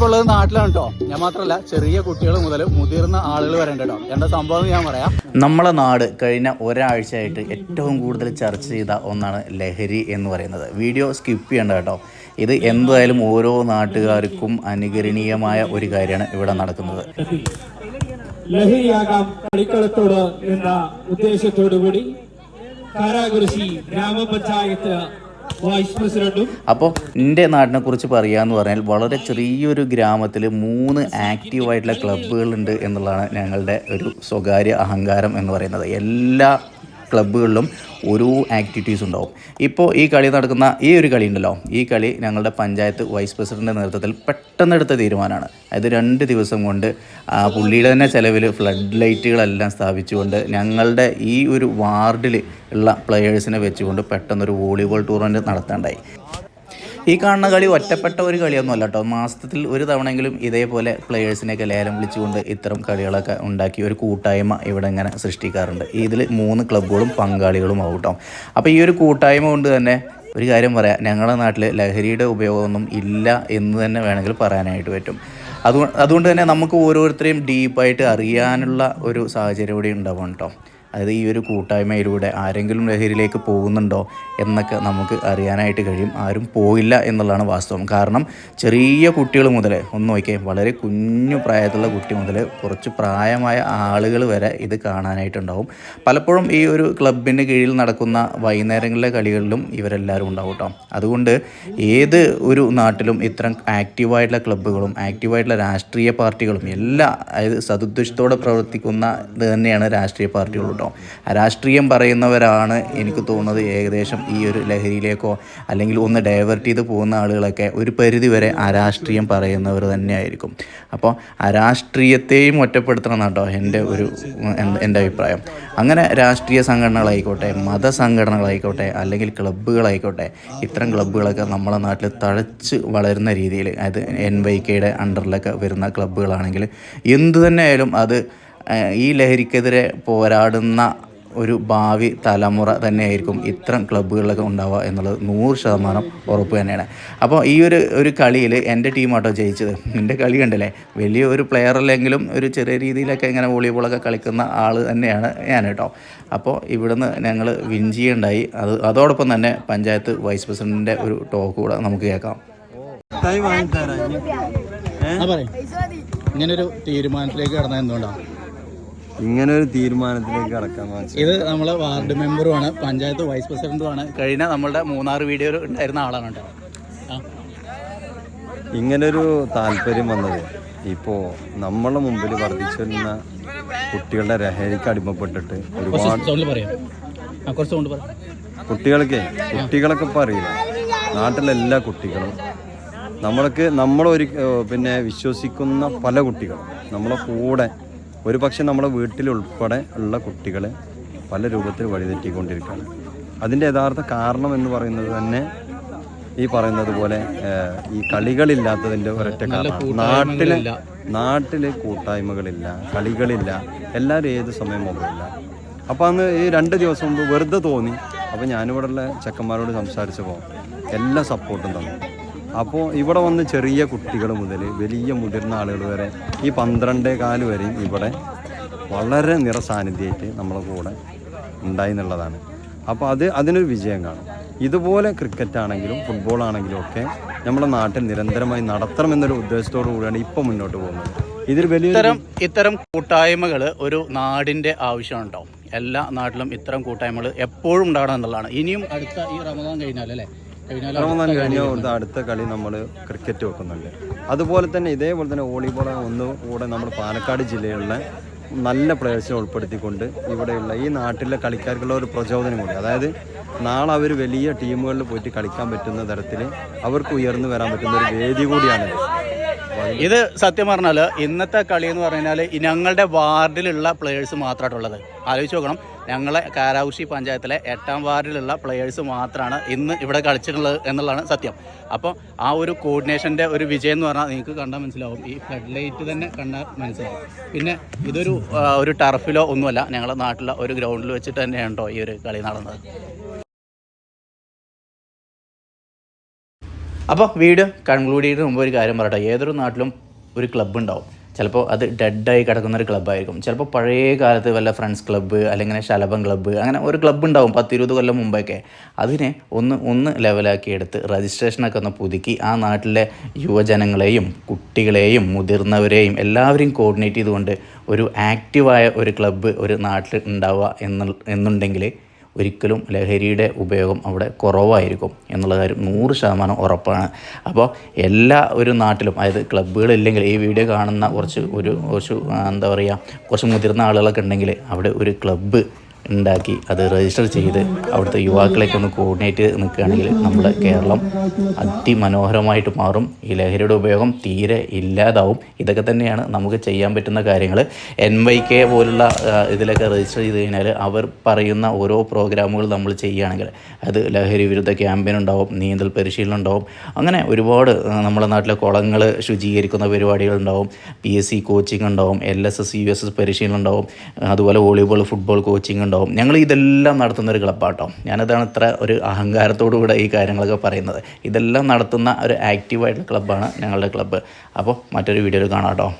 ഞാനിപ്പോൾ ഉള്ളത് നാട്ടിലാണ് കേട്ടോ ഞാൻ മാത്രമല്ല ചെറിയ കുട്ടികൾ മുതൽ മുതിർന്ന ആളുകൾ വരെ ഉണ്ട് കേട്ടോ എന്താ സംഭവം എന്ന് ഞാൻ പറയാം. നമ്മളെ നാട് കഴിഞ്ഞ ഒരാഴ്ചയായിട്ട് ഏറ്റവും കൂടുതൽ ചർച്ച ചെയ്ത ഒന്നാണ് ലഹരി എന്ന് പറയുന്നത്. വീഡിയോ സ്കിപ്പ് ചെയ്യേണ്ട കേട്ടോ ഇത് എന്തായാലും ഓരോ നാട്ടുകാർക്കും അനുകരണീയമായ ഒരു കാര്യമാണ് ഇവിടെ നടക്കുന്നത്. ലഹരിയാകാം കളിക്കളത്തോട് എന്ന ഉദ്ദേശത്തോടുകൂടി കാരാകുരിശി ഗ്രാമപഞ്ചായത്ത് അപ്പോൾ എന്റെ നാടിനെ കുറിച്ച് പറയാന്ന് പറഞ്ഞാൽ വളരെ ചെറിയൊരു ഗ്രാമത്തിൽ മൂന്ന് ആക്റ്റീവായിട്ടുള്ള ക്ലബ്ബുകളുണ്ട് എന്നുള്ളതാണ് ഞങ്ങളുടെ ഒരു സ്വകാര്യ അഹങ്കാരം എന്ന് പറയുന്നത്. എല്ലാ ക്ലബ്ബുകളിലും ഓരോ ആക്ടിവിറ്റീസ് ഉണ്ടാവും. ഇപ്പോൾ ഈ കളി നടക്കുന്ന ഈ ഒരു കളി ഉണ്ടല്ലോ. ഈ കളി ഞങ്ങളുടെ പഞ്ചായത്ത് വൈസ് പ്രസിഡന്റിന്റെ നേതൃത്വത്തിൽ പെട്ടെന്ന് എടുത്ത തീരുമാനമാണ്. അതായത് രണ്ട് ദിവസം കൊണ്ട് പുള്ളിയുടെ തന്നെ ചിലവിൽ ഫ്ലഡ് ലൈറ്റുകളെല്ലാം സ്ഥാപിച്ചുകൊണ്ട് ഞങ്ങളുടെ ഈ ഒരു വാർഡിൽ ഉള്ള പ്ലെയേഴ്സിനെ വെച്ചുകൊണ്ട് പെട്ടെന്നൊരു വോളിബോൾ ടൂർണമെന്റ് നടത്താണ്ടായി. ഈ കാണുന്ന കളി ഒറ്റപ്പെട്ട ഒരു കളിയൊന്നും അല്ല കേട്ടോ. മാസത്തിൽ ഒരു തവണയെങ്കിലും ഇതേപോലെ പ്ലെയേഴ്സിനെയൊക്കെ ലേലം വിളിച്ചുകൊണ്ട് ഇത്തരം കളികളൊക്കെ ഉണ്ടാക്കി ഒരു കൂട്ടായ്മ ഇവിടെ ഇങ്ങനെ സൃഷ്ടിക്കാറുണ്ട്. ഇതിൽ മൂന്ന് ക്ലബ്ബുകളും പങ്കാളികളും ആവും കേട്ടോ. അപ്പോൾ ഈ ഒരു കൂട്ടായ്മ കൊണ്ട് തന്നെ ഒരു കാര്യം പറയാം. ഞങ്ങളുടെ നാട്ടിൽ ലഹരിയുടെ ഉപയോഗമൊന്നും ഇല്ല എന്ന് തന്നെ വേണമെങ്കിൽ പറയാനായിട്ട് പറ്റും. അതുകൊണ്ട് അതുകൊണ്ട് തന്നെ നമുക്ക് ഓരോരുത്തരെയും ഡീപ്പായിട്ട് അറിയാനുള്ള ഒരു സാഹചര്യം കൂടി ഉണ്ടാവും കേട്ടോ. അതായത് ഈ ഒരു കൂട്ടായ്മയിലൂടെ ആരെങ്കിലും ലഹരിയിലേക്ക് പോകുന്നുണ്ടോ എന്നൊക്കെ നമുക്ക് അറിയാനായിട്ട് കഴിയും. ആരും പോയില്ല എന്നുള്ളതാണ് വാസ്തവം. കാരണം ചെറിയ കുട്ടികൾ മുതൽ ഒന്ന് നോക്കിയേ വളരെ കുഞ്ഞു പ്രായത്തിലുള്ള കുട്ടി മുതൽ കുറച്ച് പ്രായമായ ആളുകൾ വരെ ഇത് കാണാനായിട്ടുണ്ടാവും. പലപ്പോഴും ഈ ഒരു ക്ലബിന്റെ കീഴിൽ നടക്കുന്ന വൈകുന്നേരങ്ങളിലെ കളികളിലും ഇവരെല്ലാവരും ഉണ്ടാവും കേട്ടോ. അതുകൊണ്ട് ഏത് ഒരു നാട്ടിലും ഇത്തരം ആക്റ്റീവായിട്ടുള്ള ക്ലബ്ബുകളും ആക്റ്റീവായിട്ടുള്ള രാഷ്ട്രീയ പാർട്ടികളും എല്ലാ അതായത് സതുദ്ദേശത്തോടെ പ്രവർത്തിക്കുന്ന തന്നെയാണ് രാഷ്ട്രീയ പാർട്ടികൾ കേട്ടോ രാഷ്ട്രീയം പറയുന്നവരാണ് എനിക്ക് തോന്നുന്നത് ഏകദേശം ഈ ഒരു ലഹരിയിലേക്കോ അല്ലെങ്കിൽ ഒന്ന് ഡൈവേർട്ട് ചെയ്ത് പോകുന്ന ആളുകളൊക്കെ ഒരു പരിധി വരെ അരാഷ്ട്രീയം പറയുന്നവർ തന്നെയായിരിക്കും. അപ്പോൾ അരാഷ്ട്രീയത്തെയും ഒറ്റപ്പെടുത്തണം കേട്ടോ എന്റെ ഒരു എന്റെ അഭിപ്രായം. അങ്ങനെ രാഷ്ട്രീയ സംഘടനകളായിക്കോട്ടെ മതസംഘടനകളായിക്കോട്ടെ അല്ലെങ്കിൽ ക്ലബ്ബുകളായിക്കോട്ടെ ഇത്തരം ക്ലബ്ബുകളൊക്കെ നമ്മളെ നാട്ടിൽ തഴച്ച് വളരുന്ന രീതിയിൽ അതായത് എൻ വൈ കെയുടെ അണ്ടറിലൊക്കെ വരുന്ന ക്ലബ്ബുകളാണെങ്കിൽ എന്തു തന്നെ ആയാലും അത് ഈ ലഹരിക്കെതിരെ പോരാടുന്ന ഒരു ഭാവി തലമുറ തന്നെയായിരിക്കും ഇത്തരം ക്ലബ്ബുകളിലൊക്കെ ഉണ്ടാവുക എന്നുള്ളത് നൂറ് ശതമാനം ഉറപ്പ് തന്നെയാണ്. അപ്പോൾ ഈ ഒരു ഒരു കളിയിൽ എന്റെ ടീമാട്ടോ ജയിച്ചത്. എന്റെ കളി കണ്ടില്ലേ? വലിയ ഒരു പ്ലെയർ അല്ലെങ്കിലും ഒരു ചെറിയ രീതിയിലൊക്കെ ഇങ്ങനെ വോളിബോളൊക്കെ കളിക്കുന്ന ആൾ തന്നെയാണ് ഞാൻ കേട്ടോ. അപ്പോൾ ഇവിടുന്ന് ഞങ്ങൾ വിൻ ചെയ്യുണ്ടായി അത് അതോടൊപ്പം തന്നെ പഞ്ചായത്ത് വൈസ് പ്രസിഡന്റിന്റെ ഒരു ടോക്ക് കൂടെ നമുക്ക് കേൾക്കാം. ഇങ്ങനൊരു തീരുമാനത്തിലേക്ക് കടന്ന എന്തുകൊണ്ടാണ് ഇങ്ങനെ ഒരു തീരുമാനത്തിലേക്ക് കടക്കാൻ ഇത് നമ്മളെ വാർഡ് മെമ്പറുമാണ് പഞ്ചായത്ത് വൈസ് പ്രസിഡന്റുമാണ്. കഴിഞ്ഞ നമ്മളുടെ മൂന്നാർ വീഡിയോ ഉണ്ടായിരുന്ന ആളാണ് കേട്ടോ. ഇങ്ങനൊരു താല്പര്യം വന്നത് ഇപ്പോ നമ്മളെ മുമ്പിൽ വർദ്ധിച്ചു വരുന്ന കുട്ടികളുടെ ലഹരിക്ക് അടിമപ്പെട്ടിട്ട് ഒരുപാട് കുട്ടികൾക്ക് കുട്ടികളൊക്കെ ഇപ്പോൾ അറിയില്ല. നാട്ടിലെ എല്ലാ കുട്ടികളും നമ്മൾക്ക് നമ്മളൊരു പിന്നെ വിശ്വസിക്കുന്ന പല കുട്ടികളും നമ്മളെ കൂടെ ഒരു പക്ഷെ നമ്മുടെ വീട്ടിലുൾപ്പെടെ ഉള്ള കുട്ടികളെ പല രൂപത്തിൽ വഴിതെറ്റിക്കൊണ്ടിരിക്കുകയാണ്. അതിന്റെ യഥാർത്ഥ കാരണം എന്ന് പറയുന്നത് തന്നെ ഈ പറയുന്നത് പോലെ ഈ കളികളില്ലാത്തതിന്റെ ഒരൊറ്റ കാരണം. നാട്ടിലെ നാട്ടിൽ കൂട്ടായ്മകളില്ല കളികളില്ല എല്ലാവരും ഏത് സമയം മൊബൈലില്ല അപ്പോൾ അന്ന് ഈ രണ്ട് ദിവസം മുമ്പ് വെറുതെ തോന്നി. അപ്പോൾ ഞാനിവിടെയുള്ള ചെക്കന്മാരോട് സംസാരിച്ചപ്പോൾ എല്ലാ സപ്പോർട്ടും തന്നു. അപ്പോൾ ഇവിടെ വന്ന് ചെറിയ കുട്ടികൾ മുതൽ വലിയ മുതിർന്ന ആളുകൾ വരെ ഈ പന്ത്രണ്ടേ കാൽ വരെയും ഇവിടെ വളരെ നിറസാന്നിധ്യമായിട്ട് നമ്മളെ കൂടെ ഉണ്ടായി എന്നുള്ളതാണ്. അപ്പോൾ അത് അതിനൊരു വിജയം കാണും. ഇതുപോലെ ക്രിക്കറ്റ് ആണെങ്കിലും ഫുട്ബോൾ ആണെങ്കിലും ഒക്കെ നമ്മുടെ നാട്ടിൽ നിരന്തരമായി നടത്തണം എന്നൊരു ഉദ്ദേശത്തോടു കൂടിയാണ് ഇപ്പം മുന്നോട്ട് പോകുന്നത്. ഇതിൽ വലിയ ഇത്തരം ഇത്തരം കൂട്ടായ്മകൾ ഒരു നാടിന്റെ ആവശ്യമുണ്ടാവും. എല്ലാ നാട്ടിലും ഇത്തരം കൂട്ടായ്മകൾ എപ്പോഴും ഉണ്ടാകണം എന്നുള്ളതാണ്. ഇനിയും അടുത്ത ഈ റമദാൻ കഴിഞ്ഞാൽ അല്ലേ റമദാൻ കഴിഞ്ഞ അടുത്ത കളി നമ്മൾ ക്രിക്കറ്റ് വെക്കുന്നുണ്ട്. അതുപോലെ തന്നെ ഇതേപോലെ തന്നെ വോളിബോൾ ഒന്ന് കൂടെ നമ്മൾ പാലക്കാട് ജില്ലയിലുള്ള നല്ല പ്ലെയേഴ്സിനെ ഉൾപ്പെടുത്തിക്കൊണ്ട് ഇവിടെയുള്ള ഈ നാട്ടിലെ കളിക്കാർക്കുള്ള ഒരു പ്രചോദനം കൂടി. അതായത് നാളെ അവർ വലിയ ടീമുകളിൽ പോയിട്ട് കളിക്കാൻ പറ്റുന്ന തരത്തിൽ അവർക്ക് ഉയർന്നു വരാൻ പറ്റുന്ന ഒരു വേദി കൂടിയാണ് ഇത്. സത്യം പറഞ്ഞാൽ ഇന്നത്തെ കളി എന്ന് പറഞ്ഞാൽ ഞങ്ങളുടെ വാർഡിലുള്ള പ്ലെയേഴ്സ് മാത്രമായിട്ടുള്ളത് ആലോചിച്ച് നോക്കണം. ഞങ്ങളെ കാരാവുഷി പഞ്ചായത്തിലെ എട്ടാം വാർഡിലുള്ള പ്ലെയേഴ്സ് മാത്രമാണ് ഇന്ന് ഇവിടെ കളിച്ചിട്ടുള്ളത് എന്നുള്ളതാണ് സത്യം. അപ്പോൾ ആ ഒരു കോർഡിനേഷന്റെ ഒരു വിജയം എന്ന് പറഞ്ഞാൽ നിങ്ങൾക്ക് കണ്ടാൽ മനസ്സിലാവും. ഈ ഫ്ലഡ് ലൈറ്റ് തന്നെ കണ്ടാൽ മനസ്സിലാവും. പിന്നെ ഇതൊരു ഒരു ടർഫിലോ ഒന്നുമല്ല. ഞങ്ങളുടെ നാട്ടിലെ ഒരു ഗ്രൗണ്ടിൽ വെച്ചിട്ട് തന്നെയാണ് കേട്ടോ ഈ ഒരു കളി നടന്നത്. അപ്പോൾ വീട് കൺക്ലൂഡ് ചെയ്യുന്നതിന് മുമ്പ് ഒരു കാര്യം പറയട്ടെ. ഏതൊരു നാട്ടിലും ഒരു ക്ലബ്ബ് ഉണ്ടാവും. ചിലപ്പോൾ അത് ഡെഡായി കിടക്കുന്ന ഒരു ക്ലബ്ബായിരിക്കും ചിലപ്പോൾ പഴയ കാലത്ത് വല്ല ഫ്രണ്ട്സ് ക്ലബ്ബ് അല്ലെങ്കിൽ ശലഭം ക്ലബ്ബ് അങ്ങനെ ഒരു ക്ലബ്ബ് ഉണ്ടാവും പത്തിരുപത് കൊല്ലം മുമ്പൊക്കെ. അതിനെ ഒന്ന് ഒന്ന് ലെവലാക്കി എടുത്ത് രജിസ്ട്രേഷനൊക്കെ ഒന്ന് പുതുക്കി ആ നാട്ടിലെ യുവജനങ്ങളെയും കുട്ടികളെയും മുതിർന്നവരെയും എല്ലാവരെയും കോർഡിനേറ്റ് ചെയ്തുകൊണ്ട് ഒരു ആക്റ്റീവായ ഒരു ക്ലബ്ബ് ഒരു നാട്ടിൽ ഉണ്ടാവുക എന്നു എന്നുണ്ടെങ്കിൽ ഒരിക്കലും ലഹരിയുടെ ഉപയോഗം അവിടെ കുറവായിരിക്കും എന്നുള്ള കാര്യം നൂറ് ശതമാനം ഉറപ്പാണ്. അപ്പോൾ എല്ലാ ഒരു നാട്ടിലും അതായത് ക്ലബ്ബുകളില്ലെങ്കിൽ ഈ വീഡിയോ കാണുന്ന കുറച്ച് ഒരു കുറച്ച് എന്താ പറയുക കുറച്ച് മുതിർന്ന ആളുകളൊക്കെ ഉണ്ടെങ്കിൽ അവിടെ ഒരു ക്ലബ്ബ് ഉണ്ടാക്കി അത് രജിസ്റ്റർ ചെയ്ത് അവിടുത്തെ യുവാക്കളെയൊക്കെ ഒന്ന് കോർഡിനേറ്റ് നിൽക്കുകയാണെങ്കിൽ നമ്മുടെ കേരളം അതിമനോഹരമായിട്ട് മാറും. ഈ ലഹരിയുടെ ഉപയോഗം തീരെ ഇല്ലാതാവും. ഇതൊക്കെ തന്നെയാണ് നമുക്ക് ചെയ്യാൻ പറ്റുന്ന കാര്യങ്ങൾ. എൻ വൈ കെ പോലുള്ള ഇതിലൊക്കെ രജിസ്റ്റർ ചെയ്ത് കഴിഞ്ഞാൽ അവർ പറയുന്ന ഓരോ പ്രോഗ്രാമുകൾ നമ്മൾ ചെയ്യുകയാണെങ്കിൽ അത് ലഹരി വിരുദ്ധ ക്യാമ്പയിൻ ഉണ്ടാവും നീന്തൽ പരിശീലനം ഉണ്ടാവും. അങ്ങനെ ഒരുപാട് നമ്മുടെ നാട്ടിലെ കുളങ്ങൾ ശുചീകരിക്കുന്ന പരിപാടികൾ ഉണ്ടാവും. പി എസ് സി കോച്ചിങ് ഉണ്ടാവും L S S U S S പരിശീലനം ഉണ്ടാവും. അതുപോലെ വോളിബോൾ ഫുട്ബോൾ കോച്ചിങ് ഉണ്ടാവും. ഞങ്ങൾ ഇതെല്ലാം നടത്തുന്ന ഒരു ക്ലബ്ബാട്ടോ. ഞാനതാണ് ഇത്ര ഒരു അഹങ്കാരത്തോടു കൂടെ ഈ കാര്യങ്ങളൊക്കെ പറയുന്നത്. ഇതെല്ലാം നടത്തുന്ന ഒരു ആക്റ്റീവായിട്ടുള്ള ക്ലബ്ബാണ് ഞങ്ങളുടെ ക്ലബ്ബ്. അപ്പോൾ മറ്റൊരു വീഡിയോയിൽ കാണാം കേട്ടോ.